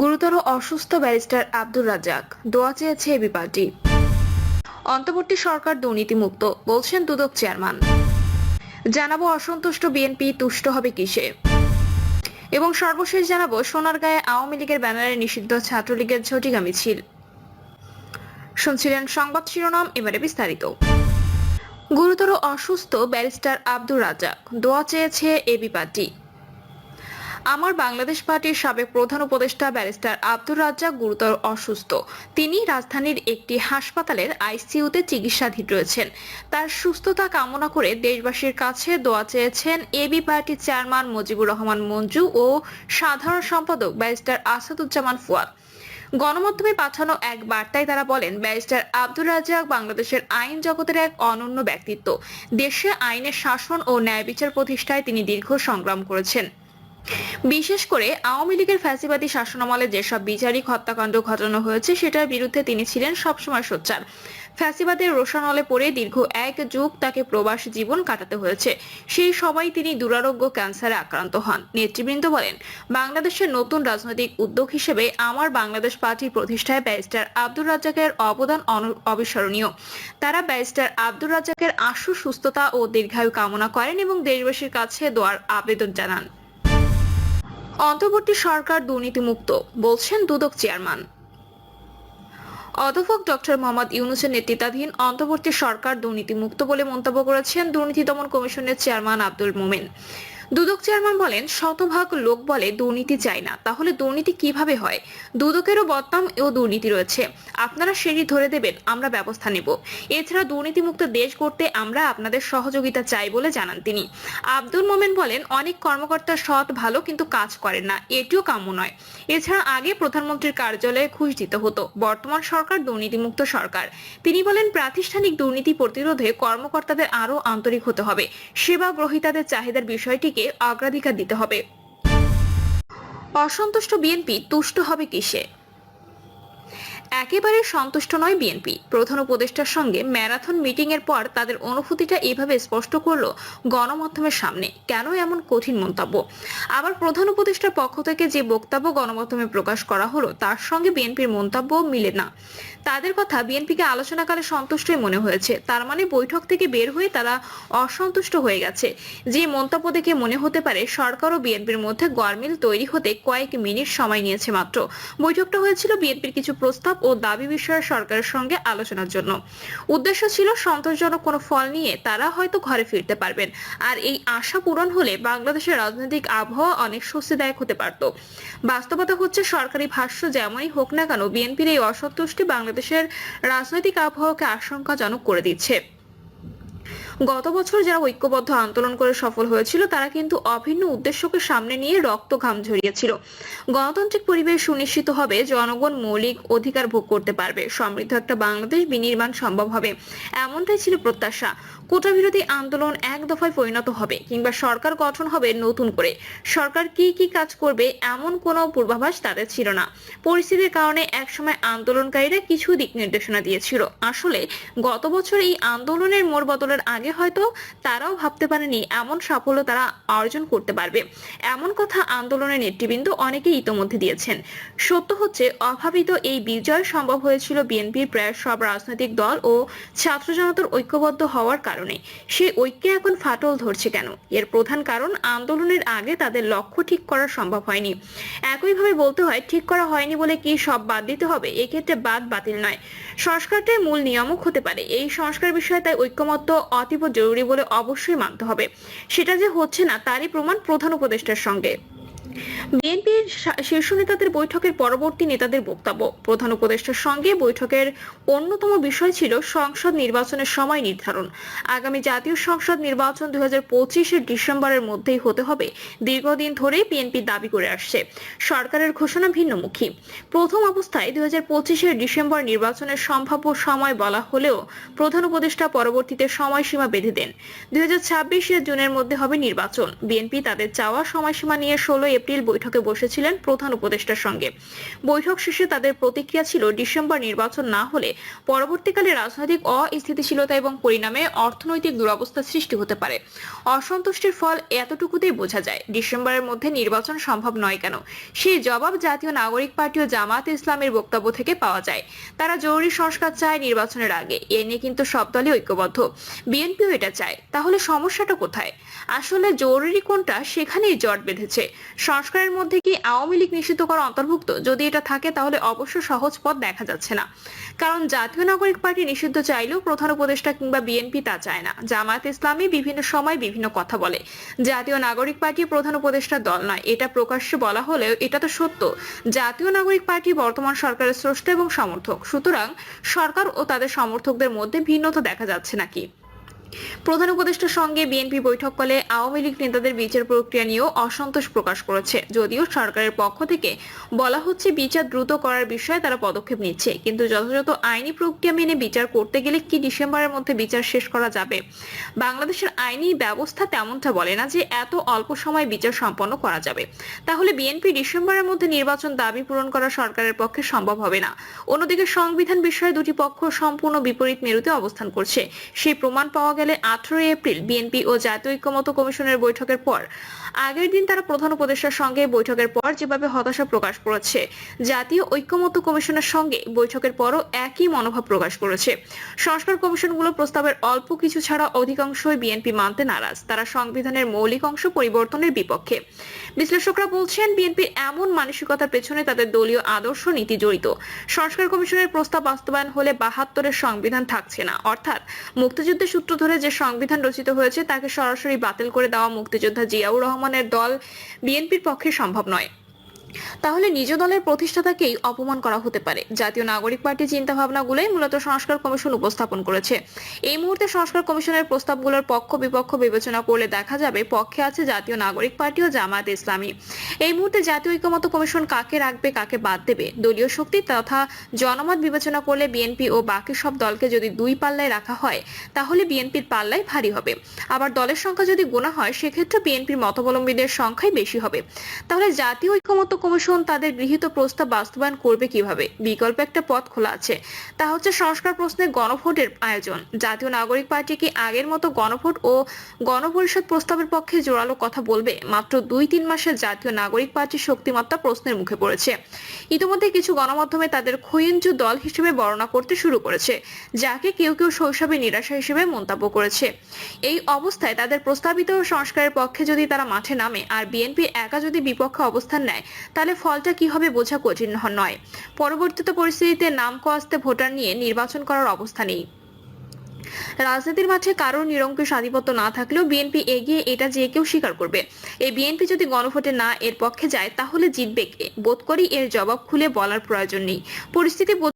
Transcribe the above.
গুরুতর অসুস্থ ব্যারিস্টার আব্দুর রাজাক দোয়া চেয়েছে এবি পার্টি। অন্তর্বর্তী সরকার দুর্নীতিমুক্ত, বলছেন দুদক চেয়ারম্যান। জানাব অসন্তুষ্ট বিএনপি, তুষ্ট হবে কিসে? এবং সর্বশেষ জানাব, সোনারগাঁয়ে আওয়ামী লীগের ব্যানারে নিষিদ্ধ ছাত্রলীগের ঝটিকা মিছিল শুনছিলেন সংবাদ শিরোনাম, এবারে বিস্তারিত। গুরুতর অসুস্থ ব্যারিস্টার আব্দুর রাজ্জাক, দোয়া চেয়েছে এবি পার্টি। আমার বাংলাদেশ পার্টির সাবেক প্রধান উপদেষ্টা ব্যারিস্টার আব্দুর রাজ্জাক গুরুতর অসুস্থ। তিনি রাজধানীর একটি হাসপাতালের আইসিইউতে চিকিৎসাধীন রয়েছেন। তার সুস্থতা কামনা করে দেশবাসীর কাছে দোয়া চেয়েছেন এবি পার্টির চেয়ারম্যান মুজিবুর রহমান মঞ্জু ও সাধারণ সম্পাদক ব্যারিস্টার আসাদুজ্জামান ফুয়াদ। গণমাধ্যমে পাঠানো এক বার্তায় তারা বলেন, ব্যারিস্টার আব্দুর রাজ্জাক বাংলাদেশের আইন জগতের এক অনন্য ব্যক্তিত্ব। দেশে আইনের শাসন ও ন্যায় বিচার প্রতিষ্ঠায় তিনি দীর্ঘ সংগ্রাম করেছেন। বিশেষ করে আওয়ামী লীগের ফ্যাসিবাদী শাসনামলে যেসব বিচারিক হত্যাকাণ্ড ঘটানো হয়েছে, সেটার বিরুদ্ধে তিনি ছিলেন সবসময় সোচ্চার। ফ্যাসিবাদের রোশানলে পড়ে দীর্ঘ এক যুগ তাকে প্রবাস জীবন কাটাতে হয়েছে। সেই সময় তিনি দুরারোগ্য ক্যান্সারে আক্রান্ত হন। নেতৃবৃন্দ বলেন, বাংলাদেশের নতুন রাজনৈতিক উদ্যোগ হিসেবে আমার বাংলাদেশ পার্টির প্রতিষ্ঠায় ব্যারিস্টার আব্দুর রাজ্জাকের অবদান অবিস্মরণীয়। তারা ব্যারিস্টার আব্দুর রাজ্জাকের আশু, সুস্থতা ও দীর্ঘায়ু কামনা করেন এবং দেশবাসীর কাছে দোয়ার আবেদন জানান। অন্তর্বর্তী সরকার দুর্নীতিমুক্ত, বলছেন দুদক চেয়ারম্যান। অধ্যাপক ডক্টর মোহাম্মদ ইউনুসের নেতৃত্বাধীন অন্তর্বর্তী সরকার দুর্নীতিমুক্ত বলে মন্তব্য করেছেন দুর্নীতি দমন কমিশনের চেয়ারম্যান আব্দুল মোমেন। দুদক চেয়ারম্যান বলেন, শতভাগ লোক বলে দুর্নীতি চাই না। তাহলে দুর্নীতি কীভাবে হয়? দুদকেরও বদনাম ও দুর্নীতি রয়েছে। আপনারা সেটি ধরে দেবেন, আমরা ব্যবস্থা নেব। এছাড়া দুর্নীতিমুক্ত দেশ করতে আমরা আপনাদের সহযোগিতা চাই বলে জানান তিনি। আব্দুল মোমেন বলেন, অনেক কর্মকর্তা সৎ, ভালো, কিন্তু কাজ করেন না। এটিও কাম্য নয়। এছাড়া আগে প্রধানমন্ত্রীর কার্যালয়ে ঘুষ দিতে হতো। বর্তমান সরকার দুর্নীতিমুক্ত সরকার। তিনি বলেন, প্রাতিষ্ঠানিক দুর্নীতি প্রতিরোধে কর্মকর্তাদের আরও আন্তরিক হতে হবে। সেবা গ্রহীতাদের চাহিদার বিষয়টিকে অগ্রাধিকার দিতে হবে? অসন্তুষ্ট বিএনপি তুষ্ট হবে কিসে? একেবারে সন্তুষ্ট নয় বিএনপি। প্রধান উপদেষ্টার সঙ্গে ম্যারাথন মিটিং এর পর তাদের অনুভূতিটা এভাবে স্পষ্ট করল গণমাধ্যমের সামনে। কেন এমন কঠিন মন্তব্য? আবার প্রধান উপদেষ্টার পক্ষ থেকে যে বক্তব্য গণমাধ্যমে প্রকাশ করা হলো, তার সঙ্গে বিএনপির মন্তব্য মিলে না। তাদের কথা বিএনপিকে আলোচনাকালে সন্তুষ্টই মনে হয়েছে। তার মানে বৈঠক থেকে বের হয়ে তারা অসন্তুষ্ট হয়ে গেছে। যে মন্তব্য দেখে মনে হতে পারে সরকার ও বিএনপির মধ্যে গরমিল তৈরি হতে কয়েক মিনিট সময় নিয়েছে মাত্র। বৈঠকটা হয়েছিল বিএনপির কিছু প্রস্তাব ও দাবি বিষয়ে সরকারের সঙ্গে আলোচনার জন্য। উদ্দেশ্য ছিল সন্তোষজনক কোনো ফল নিয়ে তারা হয়তো ঘরে ফিরতে পারবেন। আর এই আশা পূরণ হলে বাংলাদেশের রাজনৈতিক আবহাওয়া অনেক স্বস্তিদায়ক হতে পারত। বাস্তবতা হচ্ছে, সরকারি ভাষ্য যেমনই হোক না কেন, বিএনপির এই অসন্তুষ্টি বাংলাদেশের রাজনৈতিক আবহাওয়াকে আশঙ্কাজনক করে দিচ্ছে। গত বছর যারা ঐক্যবদ্ধ আন্দোলন করে সফল হয়েছিল, তারা কিন্তু অভিন্ন উদ্দেশ্যকে সামনে নিয়ে রক্ত ঘাম ঝরিয়েছিল। গণতান্ত্রিক পরিবেশ সুনিশ্চিত হবে, জনগণ মৌলিক অধিকার ভোগ করতে পারবে। সমৃদ্ধ একটা বাংলাদেশ বিনির্মাণ সম্ভব হবে। এমনটাই ছিল প্রত্যাশা। কোটা বিরোধী আন্দোলন এক দফায় পরিণত হবে কিংবা সরকার গঠন হবে নতুন করে। সরকার কি কি কাজ করবে এমন কোনো পূর্বাভাস তাদের ছিল না। পরিস্থিতির কারণে একসময় আন্দোলনকারীরা কিছু দিক নির্দেশনা দিয়েছিল। আসলে গত বছর এই আন্দোলনের মোড় বদলের আগে হয়তো তারাও ভাবতে পারেনি এমন সাফল্য তারা অর্জন করতে পারবে। এমন কথা আন্দোলনের নেতৃবৃন্দ অনেকেই ইতোমধ্যে দিয়েছেন। সত্য হচ্ছে, অভাবিত এই বিজয় সম্ভব হয়েছিল বিএনপির প্রায় সব রাজনৈতিক দল ও ছাত্র জনতার ঐক্যবদ্ধ হওয়ার কারণে। সেই ঐক্যে এখন ফাটল ধরছে কেন? এর প্রধান কারণ, আন্দোলনের আগে তাদের লক্ষ্য ঠিক করা সম্ভব হয়নি। একইভাবে বলতে হয়, ঠিক করা হয়নি বলে কি সব বাদ দিতে হবে? এক্ষেত্রে বাদ বাতিল নয়। সংস্কারটাই মূল নিয়ামক হতে পারে। এই সংস্কার বিষয়ে তাই ঐক্যমত্য অতীব জরুরি বলে অবশ্যই মানতে হবে। সেটা যে হচ্ছে না তারই প্রমাণ প্রধান উপদেষ্টার সঙ্গে। বিএনপির শীর্ষ নেতাদের বৈঠকের পরবর্তী নেতাদের বক্তব্য। প্রধান উপদেষ্টার সঙ্গে বৈঠকের অন্যতম বিষয় ছিল সংসদ নির্বাচনের সময় নির্ধারণ। আগামী জাতীয় সংসদ নির্বাচন দুই হাজার ডিসেম্বরের মধ্যেই হতে হবে। দীর্ঘদিন ধরেই বিএনপি দাবি করে আসছে। সরকারের ঘোষণা ভিন্নমুখী। প্রথম অবস্থায় দুই হাজার ডিসেম্বর নির্বাচনের সম্ভাব্য সময় বলা হলেও প্রধান উপদেষ্টা পরবর্তীতে সময়সীমা বেঁধে দেন। দুই হাজার জুনের মধ্যে হবে নির্বাচন। বিএনপি তাদের চাওয়া সময়সীমা নিয়ে ষোলো এপ্রিল বৈঠকে বসেছিলেন প্রধান উপদেষ্টার সঙ্গে। বৈঠক শেষে তাদের প্রতিক্রিয়া ছিল ডিসেম্বর নির্বাচন না হলে পরবর্তীকালে রাজনৈতিক অস্থিতিশীলতা এবং পরিণামে অর্থনৈতিক দুরবস্থা সৃষ্টি হতে পারে। অসন্তুষ্টির ফল এতটুকুতেই বোঝা যায়, ডিসেম্বরের মধ্যে নির্বাচন সম্ভব নয় কেন? সেই জবাব জাতীয় নাগরিক পার্টি ও জামাত ইসলামের বক্তব্য থেকে পাওয়া যায়। তারা জরুরি সংস্কার চায় নির্বাচনের আগে। এ নিয়ে কিন্তু সব দলই ঐক্যবদ্ধ। বিএনপিও এটা চায়। তাহলে সমস্যাটা কোথায়? আসলে জরুরি কোনটা? সেখানেই জট বেঁধেছে। সংস্কারের মধ্যে কি আওয়ামী লীগ নিষিদ্ধ করা অন্তর্ভুক্ত? যদি এটা থাকে, তাহলে অবশ্য সহজ পথ দেখা যাচ্ছে না। কারণ জাতীয় নাগরিক পার্টি নিষিদ্ধ চাইলেও প্রধান উপদেষ্টা কিংবা বিএনপি তা চায় না। জামায়াত ইসলামী বিভিন্ন সময় বিভিন্ন কথা বলে। জাতীয় নাগরিক পার্টি প্রধান উপদেষ্টার দল নয়। এটা প্রকাশ্যে বলা হলেও এটা তো সত্য। জাতীয় নাগরিক পার্টি বর্তমান সরকারের স্রষ্টা এবং সমর্থক। সুতরাং সরকার ও তাদের সমর্থকদের মধ্যে ভিন্নতা দেখা যাচ্ছে নাকি? প্রধান উপদেষ্টার সঙ্গে বিএনপি বৈঠক করলে আওয়ামী লীগ নেতাদের বিচার প্রক্রিয়া নিয়েও অসন্তোষ প্রকাশ করেছে। যদিও সরকারের পক্ষ থেকে বলা হচ্ছে বিচার দ্রুত করার বিষয়ে তারা পদক্ষেপ নিচ্ছে, কিন্তু যথাযথ আইনি প্রক্রিয়া মেনে বিচার করতে গেলে কি ডিসেম্বরের মধ্যে বিচার শেষ করা যাবে? বাংলাদেশের আইনি ব্যবস্থা তেমনটা বলে না যে এত অল্প সময় বিচার সম্পন্ন করা যাবে। তাহলে বিএনপি ডিসেম্বরের মধ্যে নির্বাচন দাবি পূরণ করা সরকারের পক্ষে সম্ভব হবে না। অন্যদিকে সংবিধান বিষয়ে দুটি পক্ষ সম্পূর্ণ বিপরীত মেরুতে অবস্থান করছে। সেই প্রমাণ পাওয়া গেলে আঠারোই এপ্রিল বিএনপি ও জাতীয় ঐক্যমত কমিশনের বৈঠকের পর, আগের দিন তারা প্রধান উপদেষ্টার সঙ্গে বৈঠকের পর যেভাবে হতাশা প্রকাশ করেছে, জাতীয় ঐক্যমত কমিশনের সঙ্গে বৈঠকের পরও একই মনোভাব প্রকাশ করেছে। সংস্কার কমিশনগুলো প্রস্তাবের অল্প কিছু ছাড়া অধিকাংশই বিএনপি মানতে নারাজ। তারা সংবিধানের মৌলিক অংশ পরিবর্তনের বিপক্ষে। বিশ্লেষকরা বলছেন বিএনপির এমন মানসিকতার পেছনে তাদের দলীয় আদর্শ নীতি জড়িত। সংস্কার কমিশনের প্রস্তাব বাস্তবায়ন হলে বাহাত্তরের সংবিধান থাকছে না। অর্থাৎ মুক্তিযুদ্ধের সূত্র ধরে যে সংবিধান রচিত হয়েছে, তাকে সরাসরি বাতিল করে দেওয়া মুক্তিযোদ্ধা জিয়াউর রহমানের দল বিএনপির পক্ষে সম্ভব নয়। তাহলে নিজ দলের প্রতিষ্ঠাতাকেই অপমান করা হতে পারে। জাতীয় নাগরিক পার্টি চিন্তা ভাবনাগুলোই মূলত সংস্কার কমিশন উপস্থাপন করেছে। এই মুহূর্তে সংস্কার কমিশনের প্রস্তাবগুলোর পক্ষ বিপক্ষ বিবেচনা করলে দেখা যাবে পক্ষে আছে জাতীয় নাগরিক পার্টি ও জামায়াত ইসলামী। এই মুহূর্তে জাতীয় ঐক্যমত কমিশন কাকে রাখবে, কাকে বাদ দেবে? দলীয় শক্তি তথা জনমত বিবেচনা করলে বিএনপি ও বাকি সব দলকে যদি দুই পাল্লায় রাখা হয়, তাহলে বিএনপির পাল্লায় ভারী হবে। আবার দলের সংখ্যা যদি গোনা হয়, সেক্ষেত্রে বিএনপির মতাবলম্বীদের সংখ্যাই বেশি হবে। তাহলে জাতীয় ঐক্যমত কমিশন তাদের গৃহীত প্রস্তাব বাস্তবায়ন করবে কীভাবে? বিকল্প একটা পথ খোলা আছে। তা হচ্ছে সংস্কার প্রশ্নে গণভোটের আয়োজন। জাতীয় নাগরিক পার্টি কি আগের মতো গণভোট ও গণপরিষদ প্রস্তাবের পক্ষে জোরালো কথা বলবে? মাত্র দুই তিন মাসে জাতীয় নাগরিক পার্টির শক্তিমত্তা প্রশ্নের মুখে পড়েছে। ইতিমধ্যে কিছু গণমাধ্যমে তাদের খৈঞ্জু দল হিসেবে বর্ণনা করতে শুরু করেছে, যাকে কেউ কেউ শৈশবে নিরাশা হিসেবে মন্তব্য করেছে। এই অবস্থায় তাদের প্রস্তাবিত সংস্কারের পক্ষে যদি তারা মাঠে নামে আর বিএনপি একা যদি বিপক্ষে অবস্থান নেয় তাহলে ফলটা কি হবে বোঝা কঠিন নয়? পরবর্তীতে পরিস্থিতিতে নাম কস্তে ভোটার নিয়ে নির্বাচন করার অবস্থা নেই। রাজনীতির মাঠে কারও নিরঙ্কুশ আধিপত্য না থাকলেও বিএনপি এগিয়ে এটা যে কেউ স্বীকার করবে। এই বিএনপি যদি গণভোটে না এর পক্ষে যায়, তাহলে জিতবে কে? বোধ করি এর জবাব খুলে বলার প্রয়োজন নেই। পরিস্থিতি